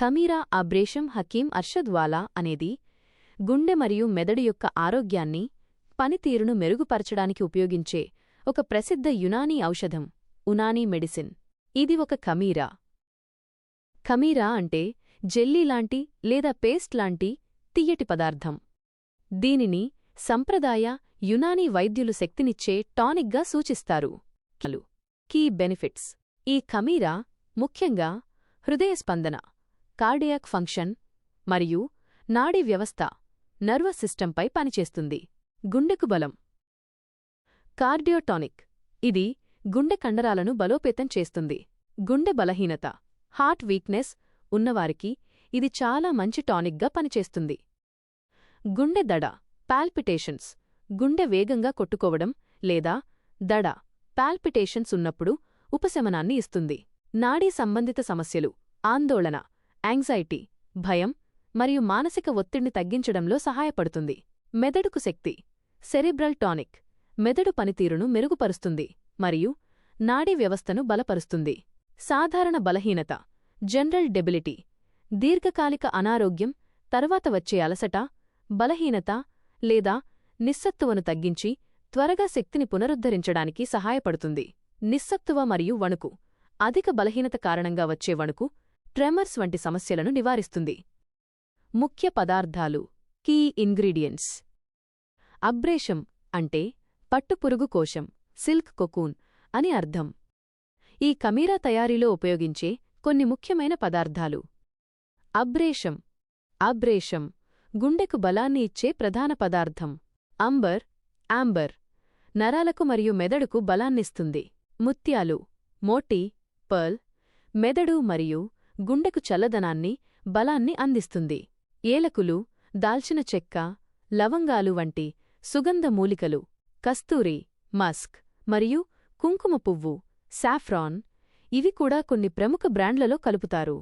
ఖమీరా అబ్రేషం హకీం అర్షద్వాలా అనేది గుండె మరియు మెదడు యొక్క ఆరోగ్యాన్ని పనితీరును మెరుగుపరచడానికి ఉపయోగించే ఒక ప్రసిద్ధ యునానీ ఔషధం ఉనానీ మెడిసిన్. ఇది ఒక ఖమీరా. ఖమీరా అంటే జెల్లీ లాంటి లేదా పేస్ట్ లాంటి తియ్యటి పదార్థం. దీనిని సంప్రదాయ యునానీ వైద్యులు శక్తినిచ్చే టానిక్గా సూచిస్తారు. Key benefits. ఈ ఖమీరా ముఖ్యంగా హృదయ స్పందన కార్డియాక్ ఫంక్షన్ మరియు నాడీ వ్యవస్థ నర్వస్ సిస్టంపై పనిచేస్తుంది. గుండెకు బలం కార్డియోటానిక్ ఇది గుండె కండరాలను బలోపేతం చేస్తుంది. గుండె బలహీనత హార్ట్ వీక్నెస్ ఉన్నవారికి ఇది చాలా మంచి టానిక్గా పనిచేస్తుంది. గుండె దడ పాల్పిటేషన్స్ గుండె వేగంగా కొట్టుకోవడం లేదా దడ పాల్పిటేషన్స్ ఉన్నప్పుడు ఉపశమనాన్ని ఇస్తుంది. నాడీ సంబంధిత సమస్యలు ఆందోళన యాంగ్జైటీ భయం మరియు మానసిక ఒత్తిడిని తగ్గించడంలో సహాయపడుతుంది. మెదడుకు శక్తి సెరిబ్రల్ టానిక్ మెదడు పనితీరును మెరుగుపరుస్తుంది మరియు నాడీ వ్యవస్థను బలపరుస్తుంది. సాధారణ బలహీనత జనరల్ డెబిలిటీ దీర్ఘకాలిక అనారోగ్యం తర్వాత వచ్చే అలసట బలహీనత లేదా నిస్సత్తువను తగ్గించి త్వరగా శక్తిని పునరుద్ధరించడానికి సహాయపడుతుంది. నిస్సత్తువ మరియు వణుకు అధిక బలహీనత కారణంగా వచ్చే వణుకు ట్రెమర్స్ వంటి సమస్యలను నివారిస్తుంది. ముఖ్య పదార్థాలు కీ ఇంగ్రీడియంట్స్. అబ్రేషం అంటే పట్టుపురుగు కోశం సిల్క్ కొకూన్ అని అర్థం. ఈ కమీరా తయారీలో ఉపయోగించే కొన్ని ముఖ్యమైన పదార్థాలు. అబ్రేషం. అబ్రేషం గుండెకు బలాన్ని ఇచ్చే ప్రధాన పదార్థం. అంబర్ ఆంబర్ నరాలకు మరియు మెదడుకు బలాన్నిస్తుంది. ముత్యాలు మోటీ పర్ల్ మెదడు మరియు గుండెకు చల్లదనాన్ని బలాన్ని అందిస్తుంది. ఏలకులు దాల్చిన చెక్క లవంగాలు వంటి సుగంధ మూలికలు కస్తూరి మస్క్ మరియు కుంకుమ పువ్వు సాఫ్రాన్ ఇవి కూడా కొన్ని ప్రముఖ బ్రాండ్లలో కలుపుతారు.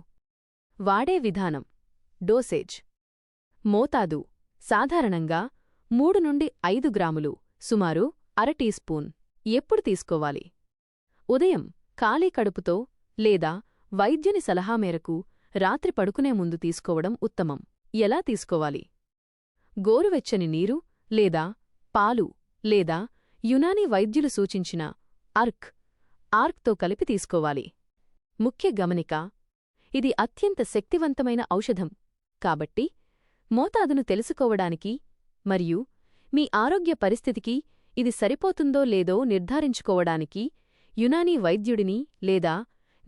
వాడే విధానం డోసేజ్. మోతాదు సాధారణంగా మూడు నుండి ఐదు గ్రాములు సుమారు అర టీ స్పూన్. ఎప్పుడు తీసుకోవాలి? ఉదయం ఖాళీ కడుపుతో లేదా వైద్యుని సలహా మేరకు రాత్రి పడుకునే ముందు తీసుకోవడం ఉత్తమం. ఎలా తీసుకోవాలి? గోరువెచ్చని నీరు లేదా పాలు లేదా యునానీ వైద్యులు సూచించిన అర్క్ ఆర్క్తో కలిపి తీసుకోవాలి. ముఖ్య గమనిక ఇది అత్యంత శక్తివంతమైన ఔషధం. కాబట్టి మోతాదును తెలుసుకోవడానికి మరియు మీ ఆరోగ్య పరిస్థితికి ఇది సరిపోతుందో లేదో నిర్ధారించుకోవడానికి యునానీ వైద్యుడిని లేదా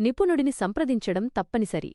నిపుణుడిని సంప్రదించడం తప్పనిసరి.